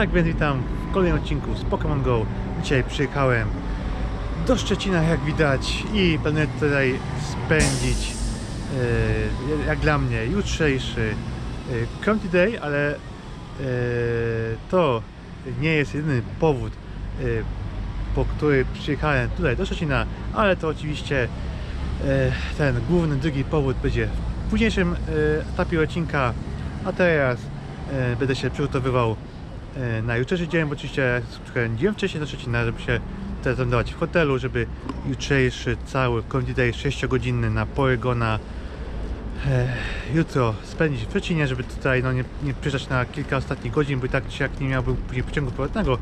Tak więc witam w kolejnym odcinku z Pokémon Go. Dzisiaj przyjechałem do Szczecina, jak widać, i planuję tutaj spędzić, e, jak dla mnie, jutrzejszy County Day, ale e, to nie jest jedyny powód, po który przyjechałem tutaj do Szczecina, ale to oczywiście ten główny, drugi powód będzie w późniejszym etapie odcinka, a teraz będę się przygotowywał na jutrzejszy dzień, bo oczywiście dzień wcześniej do Szczecina, żeby się teraz lądować w hotelu, żeby jutrzejszy cały Comedy Day 6-godzinny na Polygona e, jutro spędzić w Szczecinie, żeby tutaj no, nie, nie przyjeżdżać na kilka ostatnich godzin, bo i tak jak nie miałbym później pociągu prywatnego,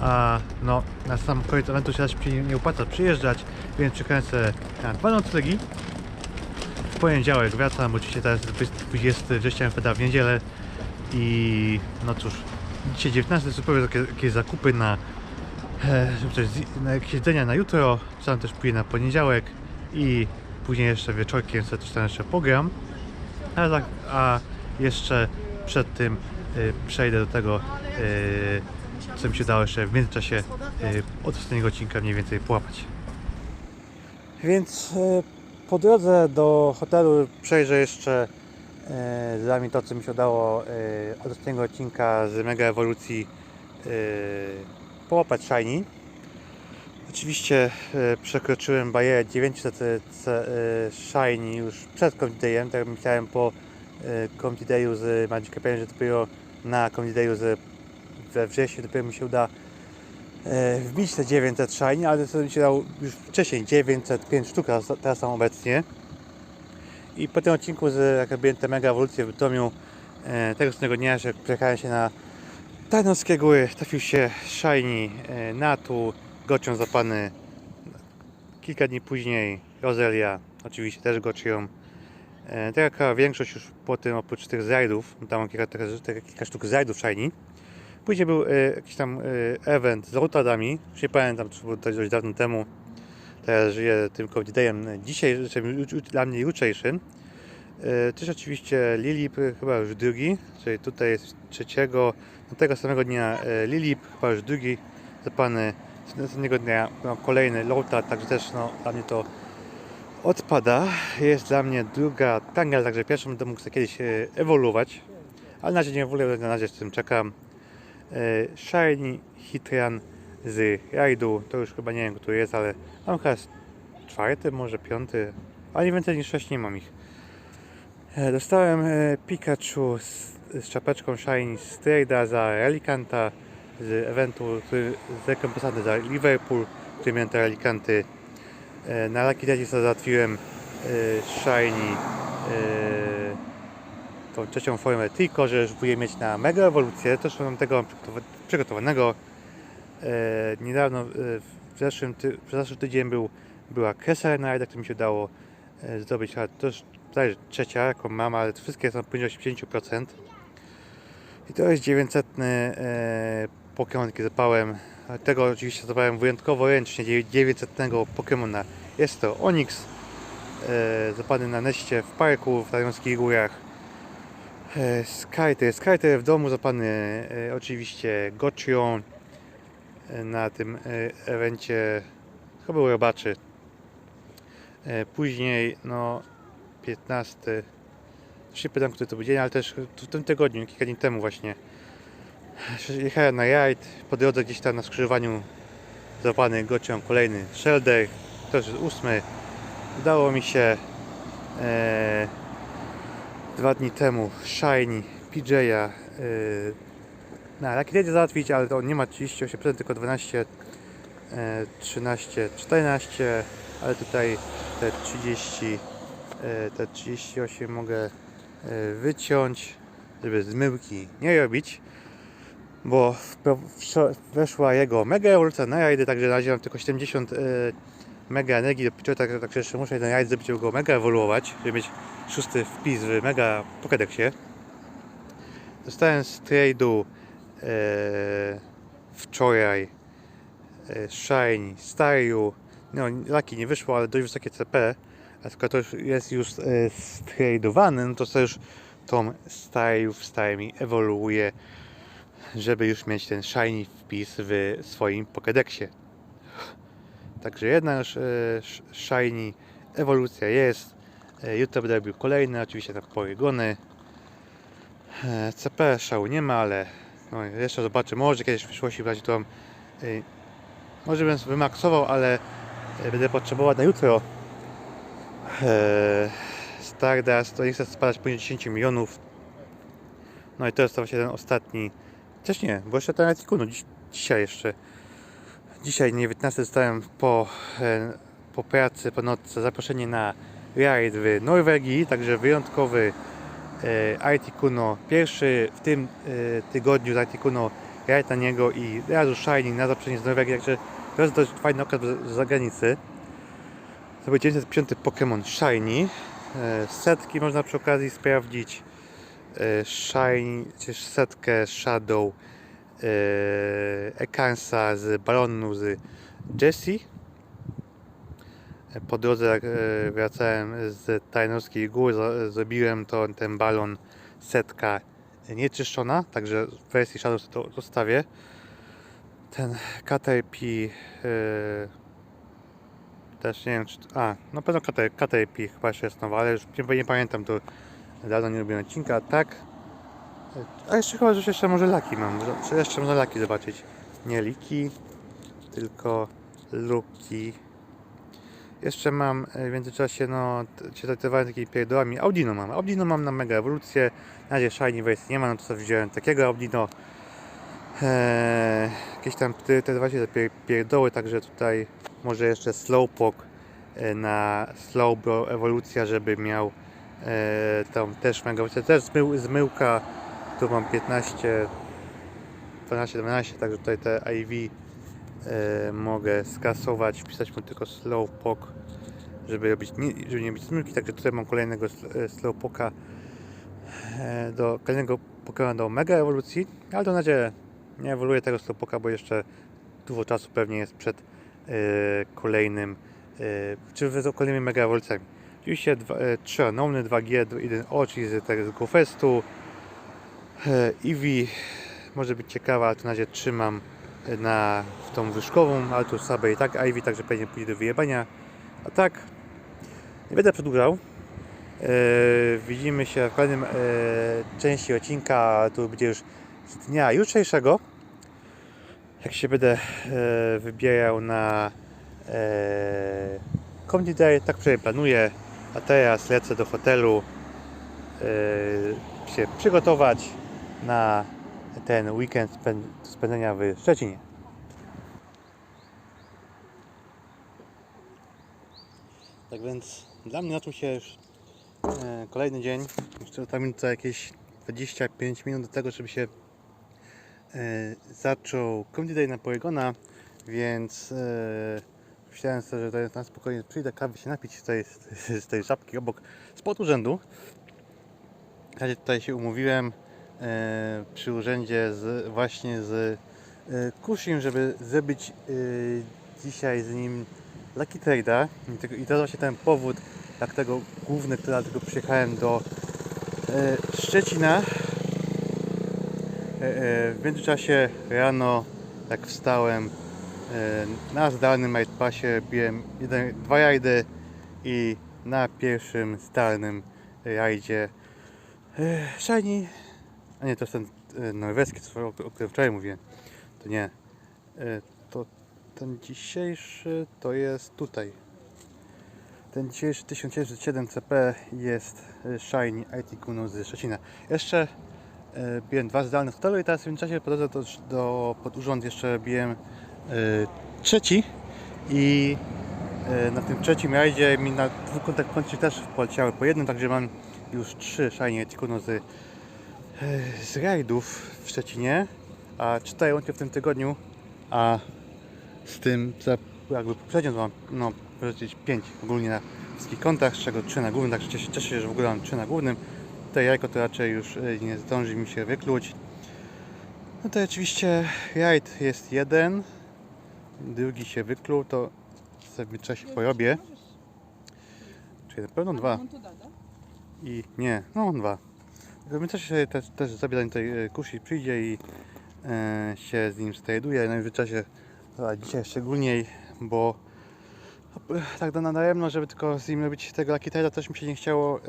a no na sam koniec eventu się nie, nie opłaca przyjeżdżać, więc przekręcę na dwa noclegi. W poniedziałek wracam, bo oczywiście teraz jest 20 września w niedzielę i no cóż, dzisiaj 19 zupełnie jakieś, jakieś zakupy na, e, żeby na jakieś jedzenia na jutro, sam też pójdę na poniedziałek i później jeszcze wieczorkiem sobie coś tam jeszcze pogram. A, za- a jeszcze przed tym y, przejdę do tego, y, co mi się udało jeszcze w międzyczasie od ostatniego odcinka mniej więcej połapać. Więc y, po drodze do hotelu przejrzę jeszcze y, dla mnie to, co mi się udało y, od ostatniego odcinka z Mega Ewolucji y, połapać Shiny. Oczywiście e, przekroczyłem barierę 900 e, c- e, shiny już przed Comedy tak jak myślałem po e, Comedy z Magic Campaign, że dopiero na Comedy Dayu z, we wrześniu dopiero mi się uda e, wbić te 900 shiny, ale to mi się dało już wcześniej 905 sztuk, teraz są obecnie. I po tym odcinku, z, jak robiłem te mega ewolucje w Bytomiu, e, tego samego dnia, że przejechałem się na Tarnowskie Góry, trafił się shiny e, Natu, Gocią zapany. Kilka dni później Rozelia, oczywiście też Gocią. E, tak jak większość już po tym, oprócz tych zajdów, tam mam kilka, kilka, kilka sztuk zajdów shiny. Później był e, jakiś tam e, event z Rotadami, już nie pamiętam, czy było to dość dawno temu. Teraz żyję tym COVID Dayem dzisiaj, ju- ju- dla mnie jutrzejszym. E, Też oczywiście Lilip, e, chyba już drugi, czyli tutaj jest trzeciego, no tego samego dnia e, Lilip, chyba już drugi zapany, następnego dnia no, kolejny Lota, także też no, dla mnie to odpada. Jest dla mnie druga Tangal, także pierwszą będę mógł kiedyś ewoluować, ale na razie nie ewoluuję, na razie z tym czekam. Shiny Hitrian z rajdu, to już chyba nie wiem, który jest, ale mam chyba z czwarty, może piąty, ale nie więcej niż sześć nie mam ich. E, Dostałem e, Pikachu z, z czapeczką Shiny z za Relikanta z eventu, który zrekompensowany za Liverpool, który miałem te Relikanty. E, Na Lucky sobie załatwiłem Shiny tą trzecią formę Trico, że już próbuję mieć na Mega Ewolucję, też mam tego przygotowa- przygotowanego. E, Niedawno, e, w zeszłym, ty, w zeszłym tydzień był, była Kessel Night, jak to mi się udało e, zdobyć, ale to już trzecia, jaką mam, ale wszystkie są poniżej 80%. I to jest 900 e, Pokémon, jaki zapałem. Tego oczywiście zapałem wyjątkowo ręcznie, dziewię- 900 Pokémona. Jest to Onix, e, zapany na neście w parku w Tarnowskich Górach. E, Skyter, Skyter w domu zapany e, oczywiście Gochion na tym e, evencie chyba był robaczy. E, później no 15 już nie pytam, który to był dzień, ale też w tym tygodniu, kilka dni temu właśnie jechałem na rajd, po drodze gdzieś tam na skrzyżowaniu złapany gocią kolejny shelder, już ósmy udało mi się e, dwa dni temu Shiny PJ'a e, na Lucky Day załatwić, ale to nie ma 38%, tylko 12 e, 13, 14, ale tutaj te 30 e, te 38 mogę e, wyciąć, żeby zmyłki nie robić, bo weszła jego mega ewolucja na rajdy, także na razie mam tylko 70 e, mega energii do picia, tak, także jeszcze muszę jeden rajd zrobić, żeby go mega ewoluować, żeby mieć szósty wpis w mega Pokédexie. Dostałem z trade'u wczoraj e, Shine, Staryu, no Lucky nie wyszło, ale dość wysokie CP, a skoro to jest już e, no to już tą Staryu w Staryu ewoluuje żeby już mieć ten shiny wpis w swoim Pokédexie. Także jedna już e, sh- shiny ewolucja jest. E, będę robił kolejne, oczywiście tam polygony. E, CP szału nie ma, ale no, jeszcze zobaczę, może kiedyś w przyszłości brać to e, może bym wymaksował, ale e, będę potrzebował na jutro. E, Stardust, to nie chcę spadać poniżej 10 milionów. No i to jest to właśnie ten ostatni. Też nie, bo jeszcze ten Etikunu dziś, dzisiaj jeszcze. Dzisiaj 19 dostałem po, e, po pracy, po nocce. Zaproszenie na rajd w Norwegii, także wyjątkowy IT Kuno. Pierwszy w tym e, tygodniu z IT Kuno rajd na niego i razu Shining na zaproszenie z Norwegii, także to jest dość fajny okaz z zagranicy. To będzie 950 Pokémon Shiny. E, Setki można przy okazji sprawdzić. E, Shiny, czy setkę Shadow e, Ekansa z balonu z Jessie. E, Po drodze jak e, wracałem z Tajnowskiej Góry, za- zrobiłem to, ten balon setka nieczyszczona, także w wersji Shadow to zostawię. Ten Caterpie e, też nie wiem czy... A, na pewno Cater- Caterpie chyba jeszcze jest nowa, ale już nie, nie pamiętam, to dawno nie robiłem odcinka, tak. A jeszcze chyba, że jeszcze może laki mam, jeszcze można laki zobaczyć. Nie liki, tylko luki. Jeszcze mam e, w międzyczasie, no, się traktowałem takimi pierdołami. Audino mam. Audino mam na mega ewolucję. Na razie shiny wersji nie ma, no to sobie wziąłem takiego Audino. Eee, jakieś tam te, te właśnie te pier- pierdoły, także tutaj może jeszcze Slowpoke e, na Slowbro ewolucja, żeby miał e, tą też mega ewolucję. Też zmył, zmyłka, tu mam 15, 12, 12, także tutaj te IV mogę skasować, wpisać mu tylko Slowpoke, żeby robić, żeby nie robić zmyłki, także tutaj mam kolejnego e, Slowpoka e, do kolejnego Pokemona do mega ewolucji, ale to na nie ewoluuje tego Slowpoka, bo jeszcze dużo czasu pewnie jest przed e, kolejnym, e, czy kolejnymi mega ewolucjami. Oczywiście dwa, e, trzy Anony, 2G, jeden Ochi z tego z GoFestu. E, Eevee może być ciekawa, ale to na razie trzymam e, na w tą wyszkową, ale tu sobie i tak Ivy, także pewnie pójdzie do wyjebania. A tak, nie będę przedłużał. E, widzimy się w kolejnym e, części odcinka, tu będzie już z dnia jutrzejszego. Jak się będę e, wybierał na e, Comedy tak przynajmniej planuję. A teraz lecę do hotelu się przygotować na ten weekend spę- spędzenia w Szczecinie. Tak więc dla mnie zaczął się już e, kolejny dzień. Jeszcze tam minuta jakieś 25 minut do tego, żeby się e, zaczął Comedy Day na Polygona, więc e, myślałem sobie, że tutaj na spokojnie przyjdę kawy się napić z tej, z tej obok spod urzędu. W razie tutaj się umówiłem przy urzędzie z, właśnie z e, Kushim, żeby zrobić e, dzisiaj z nim Lucky Trade'a I, to właśnie ten powód, jak tego główny, który dlatego przyjechałem do e, Szczecina. E, e, w międzyczasie rano, jak wstałem, e, na zdalnym Passie biłem jeden, dwa rajdy i na pierwszym zdalnym rajdzie e, Shiny, a nie, to jest ten e, norweski, o, o którym wczoraj mówiłem, to nie, e, to ten dzisiejszy to jest tutaj. Ten dzisiejszy 1907 CP jest e, Shiny IT Kuno z Szczecina. Jeszcze biłem dwa zdalne hotelu i teraz w tym czasie po drodze do, pod urząd jeszcze biłem trzeci i na tym trzecim rajdzie mi na dwóch kontach kończy też poleciały po jednym, także mam już trzy Shiny IT Kuno z, z rajdów w Szczecinie, a cztery łącznie w tym tygodniu, a z tym za jakby poprzednio to mam no powiedzieć 5 ogólnie na wszystkich kontach, z czego 3 na głównym, także cieszę, cieszę się, że w ogóle mam 3 na głównym. Tutaj jajko to raczej już y, nie zdąży mi się wykluć. No to oczywiście rajd jest jeden, drugi się wykluł, to sobie się porobię. Czyli na pewno dwa. To da? I nie, no dwa. Sobie też, też zrobię zanim tutaj Kushi przyjdzie i e, się z nim strajduje. I w czasie a dzisiaj szczególniej, bo e, tak na daremno, żeby tylko z nim robić tego Traila, też mi się nie chciało e,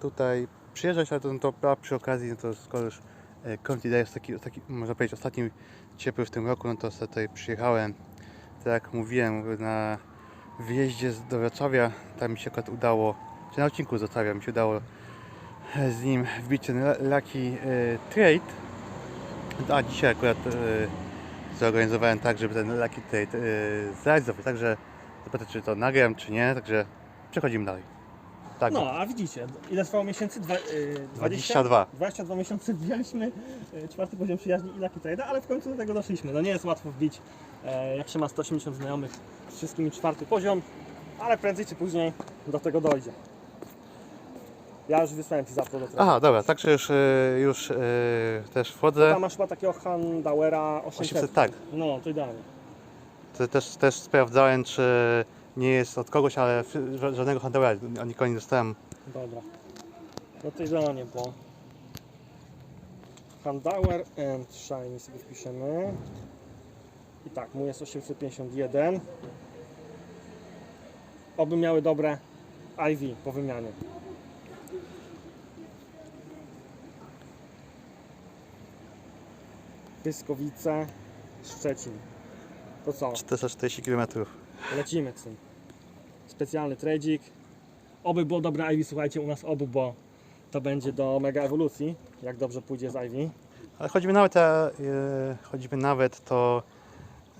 tutaj przyjeżdżać, ale to, to a przy okazji, no to skoro już e, Conti jest taki, taki, można powiedzieć, ostatni ciepły w tym roku, no to sobie tutaj przyjechałem, tak jak mówiłem, na wyjeździe do Wrocławia, tam mi się akurat udało, czy na odcinku z Wrocławia mi się udało z nim wbić ten Lu- Lucky e, Trade, a dzisiaj akurat e, zorganizowałem tak, żeby ten Lucky Trade e, zrealizować, także zobaczę czy to nagram, czy nie, także przechodzimy dalej. Tak, No, a widzicie, ile trwało miesięcy? Dwa, yy, 22. 22 miesiące wbijaliśmy yy, czwarty poziom przyjaźni i Lucky Trade'a, ale w końcu do tego doszliśmy. No nie jest łatwo wbić, e, jak się ma 180 znajomych, z wszystkimi czwarty poziom, ale prędzej czy później do tego dojdzie. Ja już wysłałem Ci zapro do. Aha, dobra, także już, e, już e, też wchodzę. Tam masz chyba takiego Handauera 800. 800, tak. No, to idealnie. To też, też sprawdzałem, czy nie jest od kogoś, ale f- ża- żadnego handlera nikogo nie dostałem. Dobra. No to idealnie, bo Handauer and Shiny sobie wpiszemy. I tak, mój jest 851. Oby miały dobre IV po wymianie. Pyskowice, Szczecin. To co? 440 km. Lecimy z tym. Specjalny trading. Oby było dobre Ivy, słuchajcie, u nas obu, bo to będzie do mega ewolucji, jak dobrze pójdzie z Ivy. Ale choćby nawet, e, choćby nawet to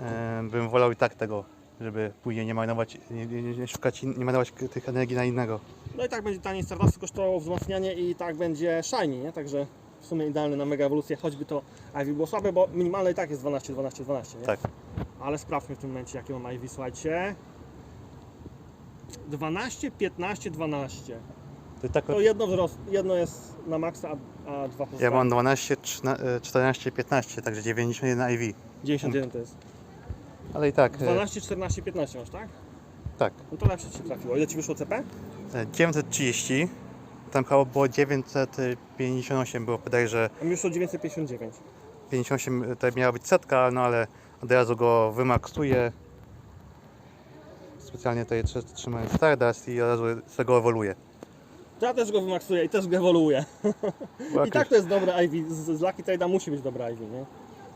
e, bym wolał i tak tego, żeby później nie marnować, nie, nie, szukać, in, nie marnować tych energii na innego. No i tak będzie taniej Stardust kosztowało wzmacnianie i tak będzie shiny, nie? Także w sumie idealny na mega ewolucję, choćby to Ivy było słabe, bo minimalne i tak jest 12, 12, 12, nie? Tak. Ale sprawdźmy w tym momencie, jakie mam Ivy, słuchajcie. 12, 15, 12. To tak, To jedno wzrost, jedno jest na maksa, a, a dwa ja pozostałe. mam 12, 13, e, 14, 15, także 91 IV. 91 to jest. Ale i tak, e, 12, 14, 15 masz, tak? tak. No to lepsze Ci trafiło. Ile Ci wyszło CP? E, 930, tam chyba było 958, było podejrzę A mi wyszło 959. 58 to miała być setka, no ale od razu go wymaksuję. Specjalnie tutaj trzy- trzymałem Stardust i od razu z tego ewoluuje. To ja też go wymaksuję i też go ewoluuję. Bo I tak już- to jest dobre Ivy. Z, z Lucky Trade'a musi być dobre Ivy, nie?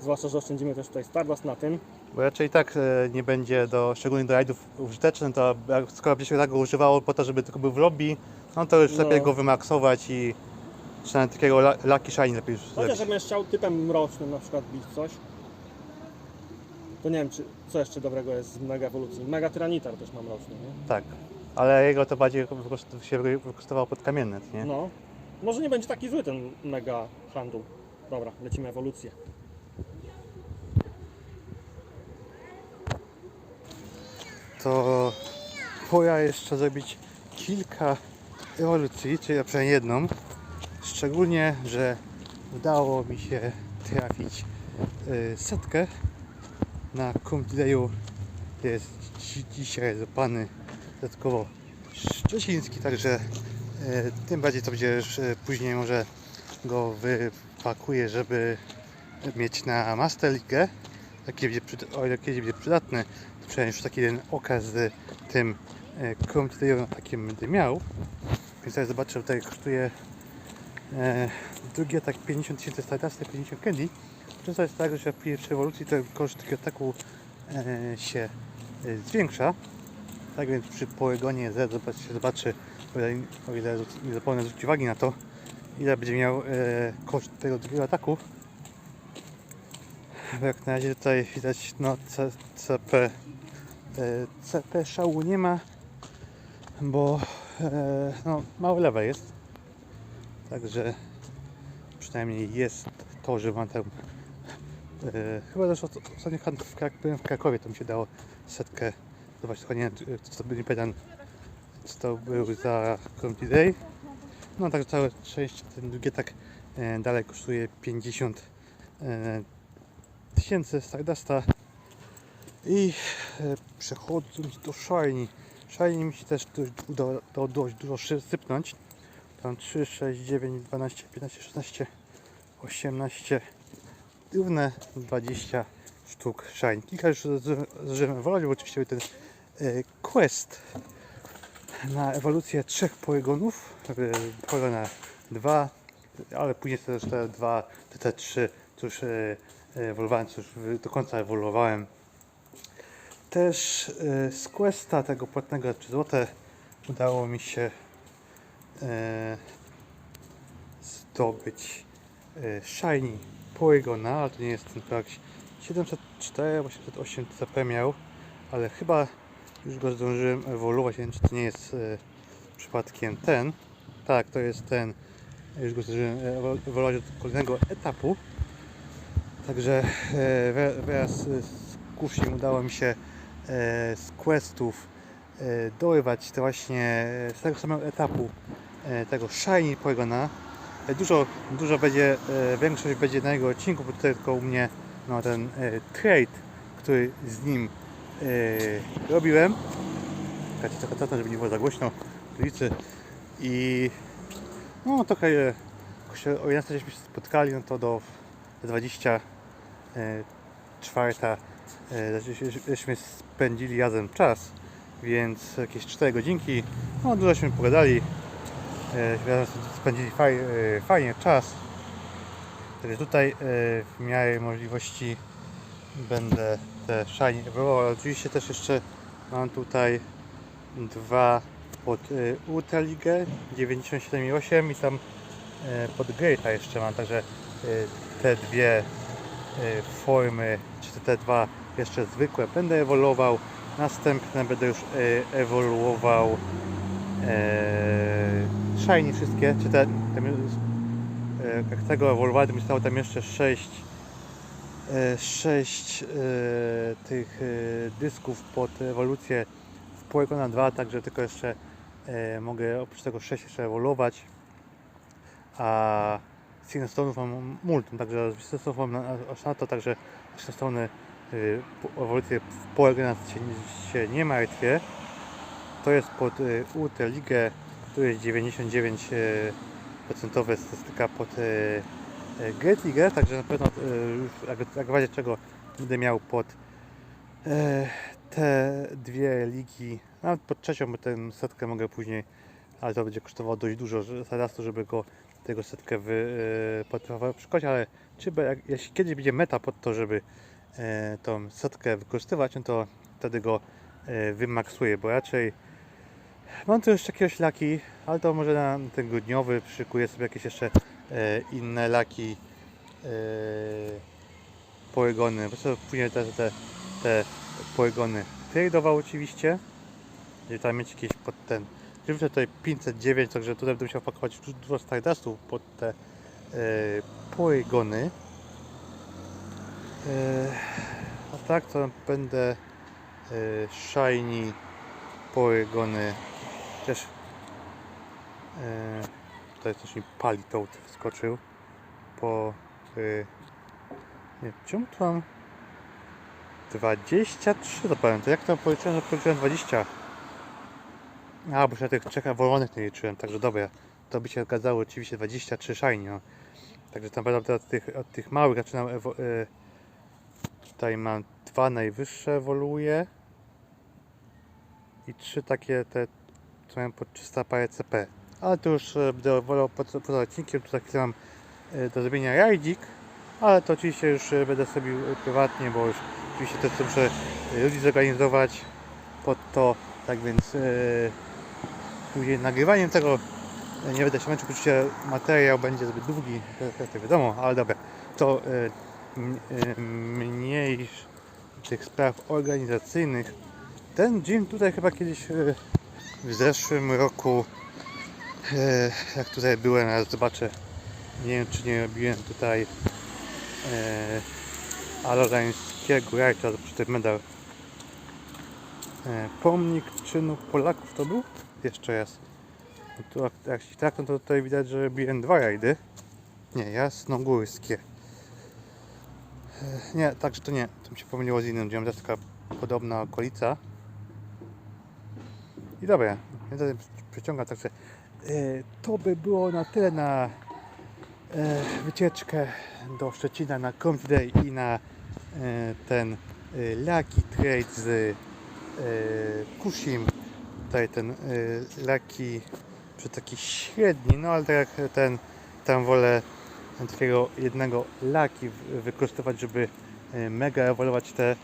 Zwłaszcza, że oszczędzimy też tutaj Stardust na tym. Bo raczej i tak e, nie będzie do, szczególnie do rajdów użyteczny, to skoro będzie się tak go używało po to, żeby tylko był w lobby, no to już No. lepiej go wymaksować i przynajmniej takiego Lucky Shine lepiej już Chociaż zrobić. jak będziesz chciał typem mrocznym na przykład bić coś, to nie wiem, czy, co jeszcze dobrego jest z Mega Ewolucji. Mega Tyranitar też ma mroczny, nie? Tak. Ale jego to bardziej się wykorzystywało pod kamienne, nie? No. Może nie będzie taki zły ten Mega Handlu. Dobra, lecimy ewolucję. To pora jeszcze zrobić kilka ewolucji, czyli przynajmniej jedną. Szczególnie, że udało mi się trafić y, setkę na Compleyu. Jest dzi- dzisiaj złapany dodatkowo Szczeciński, także y, tym bardziej to będzie y, później może go wypakuję, żeby mieć na Master League. Taki będzie, przyda- o ile kiedyś będzie przydatny, przynajmniej już taki jeden okaz z tym e, komputerem takim będę miał. Więc teraz zobaczę, tutaj kosztuje e, drugi atak 50 tysięcy Stardust, 50 candy. Często jest tak, że przy przy ewolucji ten koszt takiego ataku e, się e, zwiększa. Tak więc przy polegonie Z zobaczy, zobaczy o ile nie zapomnę zwrócić uwagi na to, ile będzie miał e, koszt tego drugiego ataku. Jak na razie tutaj widać no CP e, CP szału nie ma bo e, no, mały lewe jest. Także przynajmniej jest to, że mam tam e, chyba też ostatnio Krak- byłem w Krakowie to mi się dało setkę zobaczyć tylko nie co był nie pamiętam co to był za Comedy Day no także całe część ten drugi tak dalej kosztuje 50 e, tysięcy Stardusta i e, przechodząc do Shiny Shiny mi się też dość, udało dość dużo sypnąć tam 3, 6, 9, 12, 15, 16 18 równe 20 sztuk shine. Kilka już zdążyłem wolać, bo oczywiście ten e, quest na ewolucję trzech polygonów, e, polygona 2, ale później te dwa, te, te trzy, co już e, ewoluowałem, co już w- do końca ewoluowałem. Też e, z questa tego płatnego 3 złote udało mi się e, zdobyć e, shiny polygona, ale to nie jest tylko jakiś 704 albo 708 CP miał, ale chyba już go zdążyłem ewoluować, nie wiem czy to nie jest e, przypadkiem ten. Tak, to jest ten. Już go zdążyłem ewo- ewoluować do kolejnego etapu. Także e, wra- wraz z kuszim udało mi się e, z questów e, dorywać to właśnie z tego samego etapu tego Shiny Polygona. Dużo, dużo będzie, większość będzie na jego odcinku, bo tutaj tylko u mnie no, ten trade, który z nim robiłem. Czekajcie, trochę zacznę, żeby nie było za głośno ulicy. I no trochę o 11 żeśmy się spotkali, no to do 20 e, czwarta e, żeśmy- żeśmy spędzili razem czas, więc jakieś 4 godzinki, no dużośmy pogadali, e, spędzili faj, e, fajnie czas. Także tutaj e, w miarę możliwości będę te ewoluował. ale Oczywiście też jeszcze mam tutaj dwa pod y, Ultra Ligę 97,8 i tam e, pod Gate'a jeszcze mam, także e, te dwie e, formy, czy te dwa jeszcze zwykłe będę ewoluował. Następne będę już e, ewoluował e, shiny wszystkie, czy te, tam jak tego ewoluowałem, to mi zostało tam jeszcze 6 6 tych dysków pod ewolucję w Polygona 2, także tylko jeszcze mogę oprócz tego 6 jeszcze ewoluować. A Signestone'ów mam multum, także z Signestone'ów mam aż na to, także Signestone y, po- ewolucję w Polygona się, się nie martwię. To jest pod y, Ultra Ligę, tu jest 99 e, procentowe statystyka pod e, Great League, także na pewno już jak, w razie czego będę miał pod te dwie ligi, nawet pod trzecią, bo tę setkę mogę później, ale to będzie kosztowało dość dużo zaraz żeby go tego setkę wy, e, potrafił przeszkodzić, ale czy jak, jeśli kiedyś będzie meta pod to, żeby e, tą setkę wykorzystywać, no to wtedy go e, wymaksuję, bo raczej mam tu jeszcze jakieś laki, ale to może na ten grudniowy przyszykuję sobie jakieś jeszcze e, inne laki e, bo co później też te, te polygony tradeował oczywiście, gdzie tam mieć jakieś pod ten Żywsze tutaj 509, także tutaj będę musiał pakować du- dużo Stardustów pod te e, polygony. E, a tak to będę e, shiny polygony też e, tutaj coś mi pali toad wskoczył po e, nie, czemu tu mam 23 to powiem, to jak to policzyłem, że policzyłem 20 a, bo się tych trzech ewoluowanych nie liczyłem, także dobra. To by się zgadzało oczywiście 23 shiny. No. Także tam będę od tych, od tych małych zaczynam ewo, e, Tutaj mam dwa najwyższe ewoluuje. I trzy takie te, co mają pod 300 parę CP. Ale to już e, będę ewoluował poza, odcinkiem. Tu za chwilę mam do zrobienia rajdzik. Ale to oczywiście już e, będę sobie prywatnie, bo już oczywiście też muszę ludzi zorganizować pod to. Tak więc później nagrywaniem tego e, nie będę się męczył, oczywiście materiał będzie zbyt długi, to, wiadomo, ale dobra, to e, e, mniej tych spraw organizacyjnych. Ten gym tutaj chyba kiedyś w zeszłym roku, jak tutaj byłem, ja zobaczę, nie wiem czy nie robiłem tutaj alorańskiego rajta, przy tym medal Pomnik czynu Polaków to był? Jeszcze raz. No to, jak- się tak, no to tutaj widać, że robiłem dwa rajdy. Nie, jasnogórskie. Nie, także to nie. To mi się pomyliło z innym, gdzie mam też taka podobna okolica. I dobra, ja to przeciąga, także e, to by było na tyle na e, wycieczkę do Szczecina na Comp Day i na e, ten Lucky Trade z Kushim. Tutaj ten e, Lucky przy taki średni, no ale tak jak ten, tam wolę takiego jednego w- wykorzystywać, żeby e, mega ewoluować te e,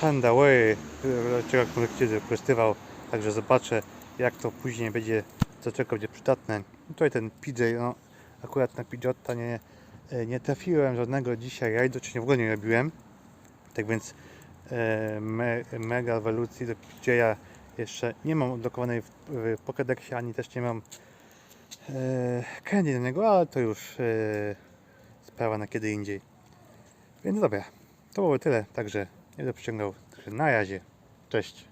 Kandawery, czego kolekcję wykorzystywał, także zobaczę jak to później będzie, do czego będzie przydatne. Tutaj ten PJ, no akurat na PJ nie, nie trafiłem żadnego dzisiaj rajdu, czy w ogóle nie robiłem. Tak więc me, mega ewolucji do PJ'a jeszcze nie mam odblokowanej w, w Pokédexie, ani też nie mam e, candy na niego, ale to już e, sprawa na kiedy indziej. Więc dobra, to było tyle, także nie będę przyciągał. Na razie, cześć.